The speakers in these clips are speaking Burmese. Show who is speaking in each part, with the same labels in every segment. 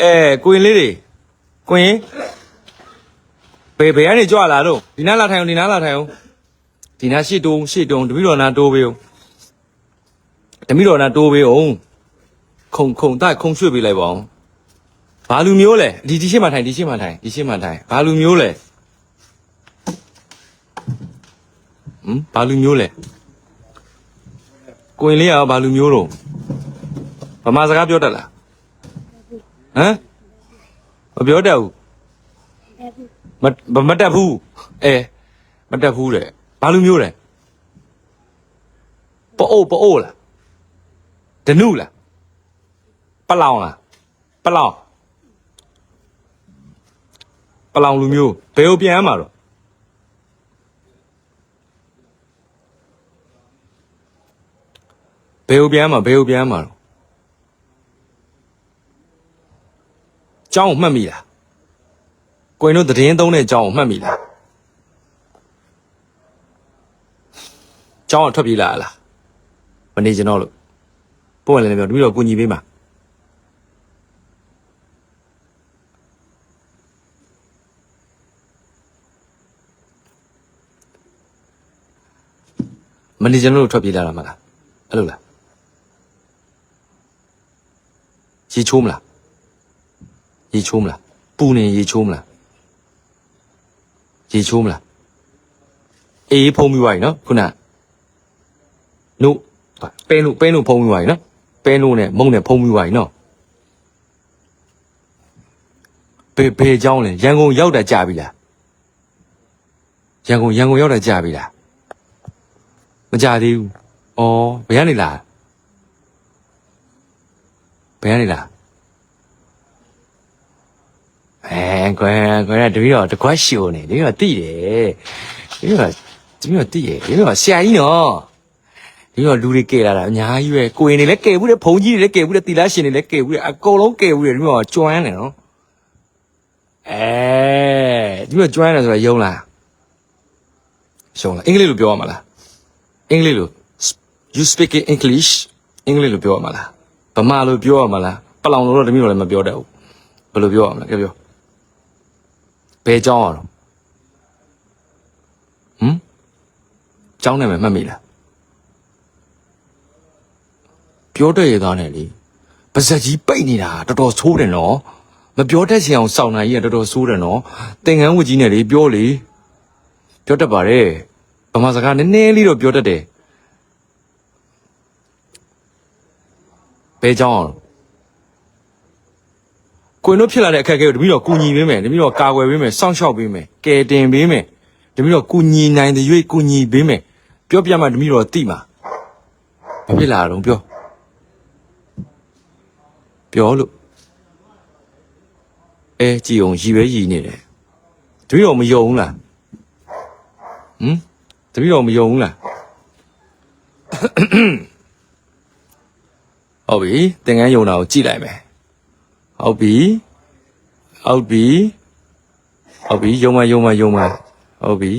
Speaker 1: အဲကိုရင်လေးတွေကိုရင်ဘယ်ဘယ်ကနေကြွလာတော့ဒီနားလာထိုင်အောင်ဒီနားလာထိုင်အောင်ဒီနားရှေ့တုံးရှေ့တုံးတပည့်တော်နာတိုးပေးအောင်တပည့်တော်နာတိုးပေးအောင်ခုံခုံတိုက်ခုံရွှေ့ပေးလိုက်ပါအောင်ဘာလူမျိုးလဲဒီဒီရှေ့မှာထိုင်ဒီရှေ့မှာထိုင်ဒီရှေ့မှာထိုင်ဘာလူမျိုးလဲဟမ်ဘာလူမျိုးလဲကိုရင်လေးကရောဘာလူမျိုးတော့ဗမာစကားပြောတတ်လား ဟမ်မပြောတတ်ဘူးမမမတက်ဘူးအဲမတက်ဘူးတဲ့ဘာလူမျိုးလဲပအိုးပအိုးလားဒနုလားပလောင်လားပလောင်ပလောင်လူမျိုးဘယ်ကိုပြန်ရမှာတော့ဘယ်ကိုပြန်ရမှာဘယ်ကိုပြန်ရမှာတော့ ကျောင်းကိုမှတ်မိလားကိုင်တို့သတင်းသုံးတဲ့ကျောင်းကိုမှတ်မိလားကျောင်းကထွက်ပြေးလာလားမနေကျွန်တော်လို့ပို့ဝင်လည်းပြောတပီတော့ကိုညီပေးမှာမနေကျွန်တော်လို့ထွက်ပြေးလာတာမလားအဲ့လိုလားရေချိုးမလား ရေချိုးမလားပူနေရေချိုးမလားရေချိုးမလားအေးဖုံးပြီးသွားပြီနော်ခုနနုပဲနုပဲနုဖုံးပြီးသွားပြီနော်ပဲနုနဲ့မုံနဲ့ဖုံးပြီးသွားပြီနော်ဘယ်ဘယ်เจ้าလဲရန်ကုန်ရောက်တာကြာပြီလားရန်ကုန်ရန်ကုန်ရောက်တာကြာပြီလားမကြာသေးဘူးဩဘယ်ကနေလာဘယ်ကနေလာ အဲကွယ်ကွယ်တပီတော့တကွက်ရှိုနေတပီတော့တိတယ်တပီတော့တပီတော့တိတယ်တပီတော့ဆရာကြီးနော်တပီတော့လူတွေကဲလာတာအများကြီးပဲကိုရင်တွေလည်းကဲဘူးတဲ့ဘုံကြီးတွေလည်းကဲဘူးတဲ့တီလာရှင်တွေလည်းကဲဘူးတဲ့အကုန်လုံးကဲဘူးတဲ့တပီတော့ကျွမ်းတယ်နော်အဲတပီတော့ကျွမ်းတယ်ဆိုတာယုံလားယုံလားအင်္ဂလိပ်လိုပြောရမှာလားအင်္ဂလိပ်လို you speak in english အင်္ဂလိပ်လိုပြောရမှာလားဗမာလိုပြောရမှာလားပလောင်လိုတော့တပီတော့လည်းမပြောတတ်ဘူးဘယ်လိုပြောရမလဲကြပြော ဘယ်เจ้าอ่ะတော့ဟမ်เจ้าနာမည်မှတ်မိလားပြောတဲ့ရသားနဲ့လေပါဇက်ကြီးပိတ်နေတာတော်တော်ဆိုးတယ်နော်မပြောတတ်ချင်အောင်စောင့်နိုင်ကြီးကတော်တော်ဆိုးတယ်နော်သင်္ကန်းဝတ်ကြီးနဲ့လေပြောလေပြောတတ်ပါတယ်ဗမာစကားနည်းနည်းလေးတော့ပြောတတ်တယ်ဘယ်เจ้าอ่ะ ကိုင်တို့ဖြစ်လာတဲ့အခက်အခဲကိုတမီးတော့ကူညီပေးမယ်တမီးတော့ကာကွယ်ပေးမယ်စောင့်ရှောက်ပေးမယ်ကယ်တင်ပေးမယ်တမီးတော့ကူညီနိုင်တဲ့၍ကူညီပေးမယ်ပြောပြမှတမီးတော့တိမှာဘာဖြစ်လာတော့ပြောပြောလို့အဲကြည်အောင်ရည်ပဲရည်နေတယ်တမီးတော့မယုံဘူးလားဟမ်တမီးတော့မယုံဘူးလားဟုတ်ပြီသင်္ကန်းယုံတာကိုကြည့်လိုက်မယ် ဟုတ်ပြီဟုတ်ပြီဟုတ်ပြီယုံမယုံမယုံမဟုတ်ပြီ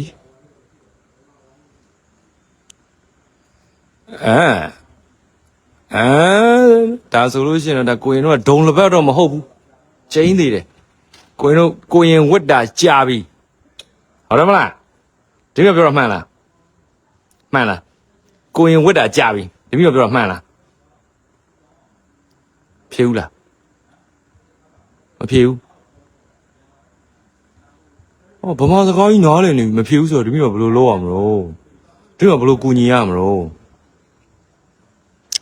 Speaker 1: အာအာဒါဆိုလို့ရှိရင်တော့ဒါကိုရင်တော့ဒုံလပတ်တော့မဟုတ်ဘူးကျင်းသေးတယ်ကိုရင်တို့ကိုရင်ဝတ်တာကြာပြီဟုတ်တယ်မလားဒီလိုပြောတော့မှန်လားမှန်လားကိုရင်ဝတ်တာကြာပြီဒီလိုပြောတော့မှန်လားဖြေဦးလား မဖြေဘူး။အော်ဗမာစကားကြီးနားလည်နေပြီမဖြေဘူးဆိုတော့ဒီမျိုးဘယ်လိုလုပ်ရမလို့။ဒီမျိုးဘယ်လိုကူညီရမလို့။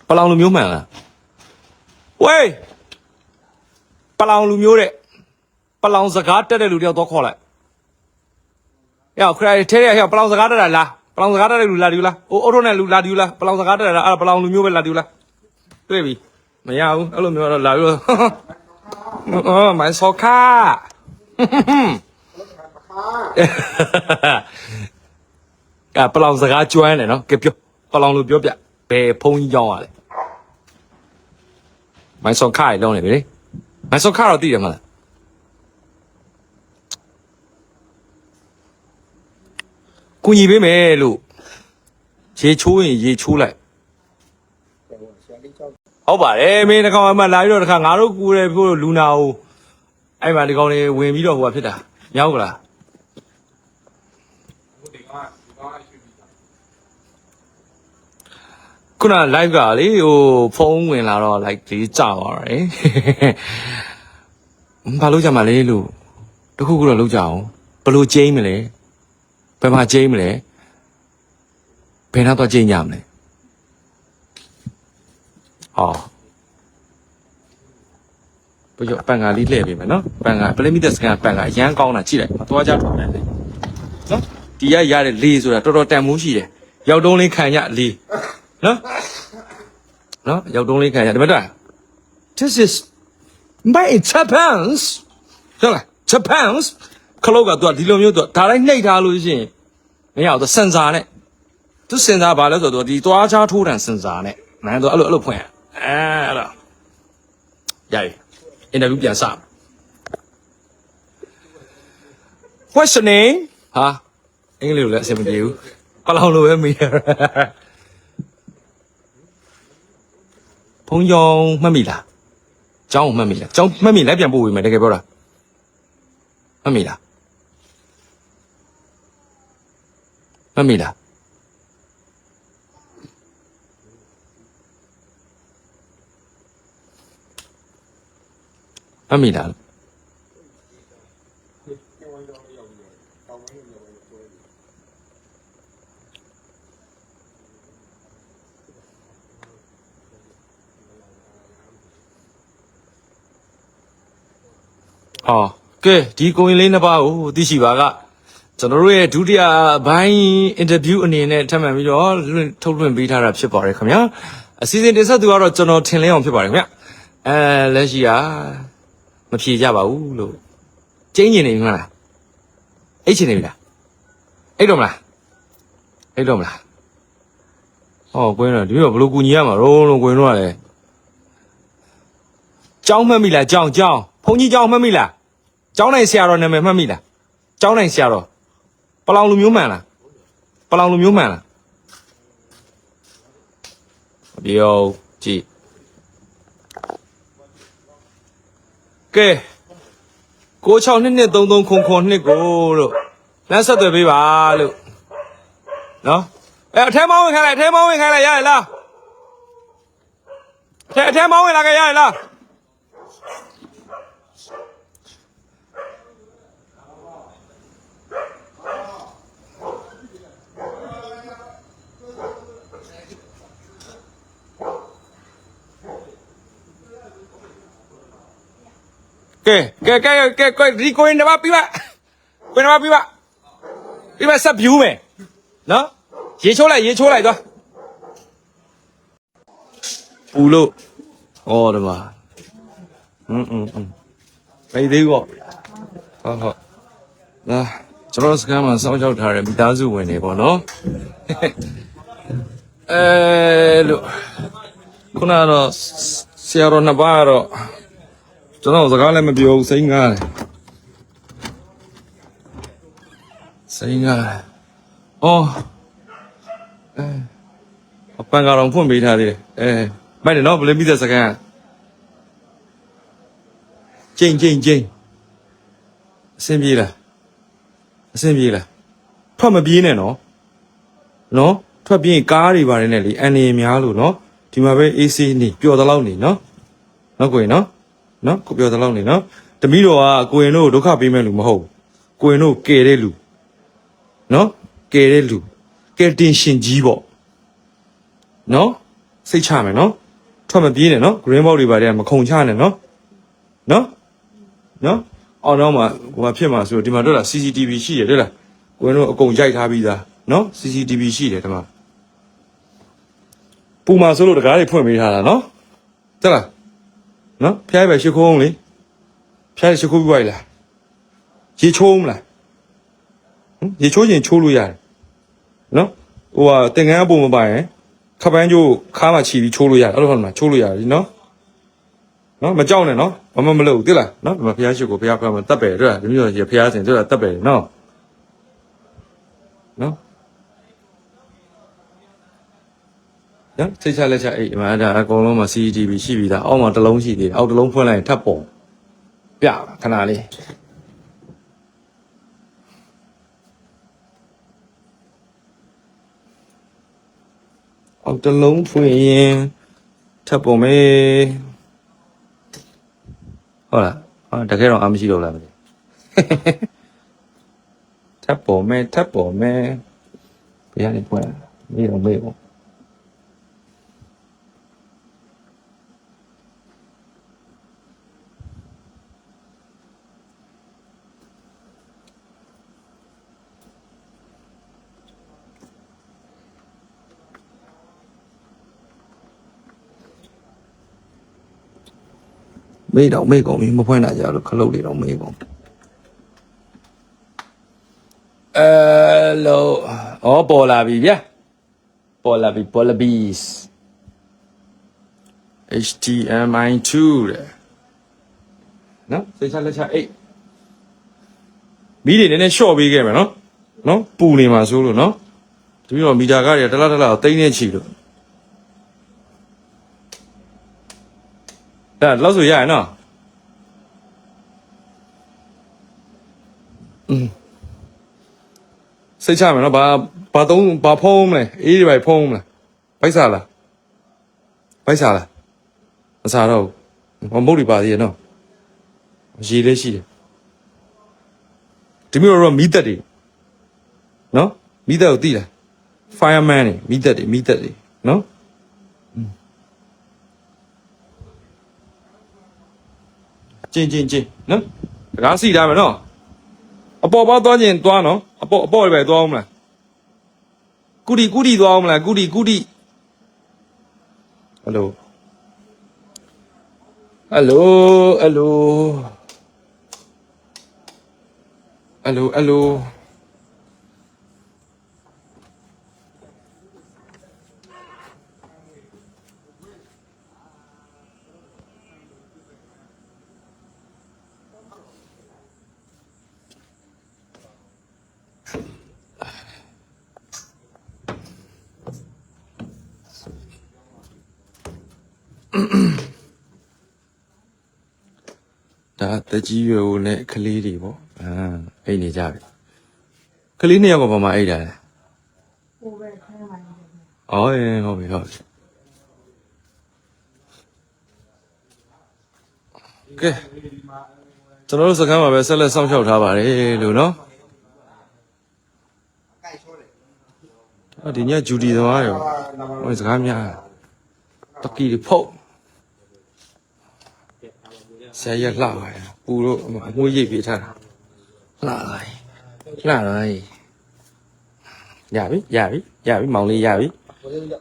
Speaker 1: ပလောင်လူမျိုးမှန်လား။ဝေးပလောင်လူမျိုးတဲ့ပလောင်စကားတက်တဲ့လူတယောက်တော့ခေါ်လိုက်။ယောက်ခရိုင်ထဲထဲယောက်ပလောင်စကားတက်တာလား။ပလောင်စကားတက်တဲ့လူလာဒီလား။အိုးအိုးတို့နဲ့လူလာဒီလား။ပလောင်စကားတက်တာလားအဲ့ဒါပလောင်လူမျိုးပဲလာဒီလား။တွေ့ပြီ။မရဘူးအဲ့လိုမျိုးတော့လာပြီးတော့ เออหมายโซค่าကပလောင်စကားကျွမ်းတယ်နော်ကပြောပလောင်လိုပြောပြဘယ်ဖုန်းကြီးကြောင်းရလဲမိုင်းဆောင်ခါရလုံးနေပြီလေမိုင်းဆောင်ခါတော့သိရမှာလားကူညီပေးမယ်လို့ရေချိုးရင်ရေချိုးလိုက် ဟုတ်ပါတယ်မင်းတစ်ကောင်အမှလာပြီးတော့တစ်ခါငါတို့ကူတယ်ပြောလူနာကိုအဲ့မှာဒီကောင်လေးဝင်ပြီးတော့ဟိုကဖြစ်တာမြောက်ကလား
Speaker 2: ဟိုဒီကောင်ကဒီကောင်ကရွှေပြီးသား
Speaker 1: ခုန live ကလေဟိုဖုန်းဝင်လာတော့ like လေးကြာသွားတယ်ဘာလို့ကြမှာလဲလို့တခုခုတော့လုပ်ကြအောင်ဘယ်လို့ကျိန်းမလဲဘယ်မှာကျိန်းမလဲဘယ်နောက်တော့ကျိန်းကြမလဲ ဟောဘယ်ပန်ကာလေးလှည့်ပေးမယ်နော်ပန်ကာပလမီတက်စကန်ပန်ကာအရန်ကောင်းတာကြည့်လိုက်မသွားကြတော့တယ်လေနော်ဒီရရတဲ့လေးဆိုတာတော်တော်တန်မိုးရှိတယ်ရောက်တုံးလေးခံရလေးနော်နော်ရောက်တုံးလေးခံရဒီမှာတော့ this is my Japan's ဟုတ်လား Japan's ခလုတ်ကသူကဒီလိုမျိုးသူဒါလိုက်နှိပ်ထားလို့ရှိရင်မရဘူးသူစင်ဆာနဲ့သူစင်ဆာဘာလဲဆိုတော့ဒီသွားချားထိုးတန်စင်ဆာနဲ့နန်းတော့အဲ့လိုအဲ့လိုဖွင့်ရ အဲအဲ့လိုရပြီအင်တာဗျူးပြန်စ questioning ဟာအင်္ဂလိပ်လိုလည်းအဆင်မပြေဘူးပလောင်လိုပဲမေးရဖုန်းကြောင်မှတ်မိလားကျောင်းကိုမှတ်မိလားကျောင်းမှတ်မိလိုက်ပြန်ပို့ဝေမယ်တကယ်ပြောတာမှတ်မိလားမှတ်မိလား မှတ်မိလား
Speaker 2: ကျောင်းဝိုင်းတော့ရောက်ပြီးတော့တောင်ဝိုင်းကိုရောက်ပြီးတော့ပွဲပြီး
Speaker 1: ဟောကဲဒီကိုရင်လေးနှစ်ပါးကိုသိရှိပါကကျွန်တော်တို့ရဲ့ဒုတိယဘိုင်းအင်တာဗျူးအနေနဲ့ထပ်မံပြီးတော့လွှင့်ထုတ်လွှင့်ပေးထားတာဖြစ်ပါတယ်ခင်ဗျာအစီအစဉ်တင်ဆက်သူကတော့ကျွန်တော်ထင်လင်းအောင်ဖြစ်ပါတယ်ခင်ဗျာအဲလက်ရှိက မဖြေကြပါဘူးလို့ကျင်းကျင်နေပြီမလားအိတ်ချင်နေပြီလားအိတ်တော့မလားအိတ်တော့မလားဟောကွင်းတော့ဒီတော့ဘယ်လိုကူညီရမှာရောလို့ကွင်းတော့ကလည်းကြောင်းမှတ်မိလားကြောင်းကြောင်းဘုန်းကြီးကြောင်းမှတ်မိလားကြောင်းနိုင်ဆရာတော်နာမည်မှတ်မိလားကြောင်းနိုင်ဆရာတော်ပလောင်လူမျိုးမှန်လားပလောင်လူမျိုးမှန်လားပြောကြည့် ကဲကို6နှစ်နှစ်32ခုခုနှစ်ကိုလို့လမ်းဆက်သွယ်ပေးပါလို့နော်အဲအထဲမောင်းဝင်ခိုင်းလိုက်အထဲမောင်းဝင်ခိုင်းလိုက်ရရလားအထဲအထဲမောင်းဝင်လာခဲ့ရရလား ကဲကဲကဲကဲကဲဒီကိုင်းတစ်ပါးပြီးပါကိုင်းတစ်ပါးပြီးပါပြီးပါဆက်ပြူးမယ်နော်ရေချိုးလိုက်ရေချိုးလိုက်သွားပူလို့ဩတမဟွန်းဟွန်းဟွန်းဘယ်သေးဘောဟုတ်ဟုတ်လာကျွန်တော်စကန်မှာစောင့်ကြောက်ထားတဲ့မိသားစုဝင်တွေပေါ့နော်အဲလို့ခုနကတော့ဆရာတော်နှစ်ပါးကတော့ ကျွန်တော်စကားလည်းမပြောဘူးစိတ်ငားတယ်စိတ်ငားတယ်အော်အဲအပန်ကောင်ဖွင့်ပေးထားသေးတယ်အဲမိုက်တယ်နော်ဗလင်းပြီးတဲ့စကန်ကျိန်ကျိန်ကျိန်အဆင်ပြေလားအဆင်ပြေလားထွက်မပြေးနဲ့နော်နော်ထွက်ပြေးရင်ကားတွေပါတယ်နဲ့လေအန်နေများလို့နော်ဒီမှာပဲ AC နေပျော်သလောက်နေနော်နော်ကိုရင်နော် နော်ကိုပြောသလောက်နေနော်တမီးတော်ကကိုရင်တို့ကိုဒုက္ခပေးမဲ့လူမဟုတ်ဘူးကိုရင်တို့ကယ်တဲ့လူနော်ကယ်တဲ့လူကယ်တင်ရှင်ကြီးပေါ့နော်စိတ်ချမယ်နော်ထွက်မပြေးနဲ့နော် green box တွေပါတဲ့မခုံချနဲ့နော်နော်နော်အော်တော့မှဟိုမှာဖြစ်မှာဆိုဒီမှာတို့လား CCTV ရှိတယ်တွေ့လားကိုရင်တို့အကုန်ရိုက်ထားပြီးသားနော် CCTV ရှိတယ်ဒီမှာပူမှာဆိုလို့တကားတွေဖွင့်ပေးထားတာနော်တက်လား နော်ဖျားပဲရှ िख ုံးလေဖျားရှ िख ုံးပြီးသွားပြီလားရေချိုးမလားဟမ်ရေချိုးရင်ချိုးလို့ရတယ်နော်ဟိုဟာတင်ကန်းအပုံမပိုင်ရင်ခပန်းကျိုးခါမှချီပြီးချိုးလို့ရတယ်အဲ့လိုဟုတ်မှာချိုးလို့ရတယ်ဒီနော်နော်မကြောက်နဲ့နော်မမမလုပ်ဘူးသိလားနော်ဒီမှာဖျားရှိကိုဖျားဖျားမှာတက်ပဲတွေ့လားဒီမျိုးရေဖျားစင်တွေ့လားတက်ပဲနော်နော် နော်စိတ်ချလက်ချအိတ်ဒီမှာဒါအကုန်လုံးမှာ CCTV ရှိပြီသားအောက်မှာတစ်လုံးရှိသေးတယ်အောက်တစ်လုံးဖွင့်လိုက်ရင်ထပ်ပေါ်ပြခဏလေးအောက်တစ်လုံးဖွင့်ရင်ထပ်ပေါ်မေးဟုတ်လားဟာတကယ်တော့အမရှိတော့လားမသိထပ်ပေါ်မယ်ထပ်ပေါ်မယ်ဘယ်ရနေပွင့်မေးတော့မေးပေါ့ မေးတော့မေးကုန်ပြီမဖွင့်နိုင်ကြလို့ခလုတ်တွေတော့မေးကုန်အဲလိုဩပေါ်လာပြီဗျာပေါ်လာပြီပေါ်လာပြီ HDMI2 တဲ့နော်စိတ်ချလက်ချအိတ်မီးတွေနည်းနည်းရှော့ပေးခဲ့မယ်နော်နော်ပူနေမှာဆိုလို့နော်တပြီးတော့မီတာကားတွေကတလားတလားကိုတိမ့်နေချီလို့ ဒါလောက်ဆိုရရင်နော်อืมစိတ်ချမယ်နော်ဘာဘာသုံးဘာဖုံးမလဲအေးတွေပဲဖုံးမလားဘိုက်စားလားဘိုက်စားလားမစားတော့ဘူးမမုတ်တွေပါသေးရနော်ရေလေးရှိတယ်ဒီမျိုးတော့မီးသက်တွေနော်မီးသက်ကိုသိလား fireman တွေမီးသက်တွေမီးသက်တွေနော် ကျင်းကျင်းကျင်းနော်တကားစီထားမယ်နော်အပေါ်ပေါက်သွားခြင်းသွားနော်အပေါ်အပေါ်တွေပဲသွားအောင်မလားကုတီကုတီသွားအောင်မလားကုတီကုတီဟယ်လိုဟယ်လိုဟယ်လိုဟယ်လိုဟယ်လို ဒါတက်ကြီးရွယ်ဦးနဲ့ကလေးတွေပေါ့အာအိတ်နေကြပြီကလေးနှစ်ယောက်ကဘာမှအိတ်တာလဲ
Speaker 3: ဟိုပဲခိုင်းပါနေတယ်
Speaker 1: အော်ဟုတ်ပြီဟုတ်ပြီကဲကျွန်တော်တို့စကမ်းမှာပဲဆက်လက်စောင့်ရှောက်ထားပါတယ်လို့နော်အဒီညဂျူဒီသွားရောဟိုစကားများတကီဖုတ် ဆရာကြီးလှပါရပူတော့အမွှေးရိပ်ပေးထားတာလှလာလှလာရပြီရပြီရပြီမောင်လေးရပြီ
Speaker 2: ဘယ်လိုလဲ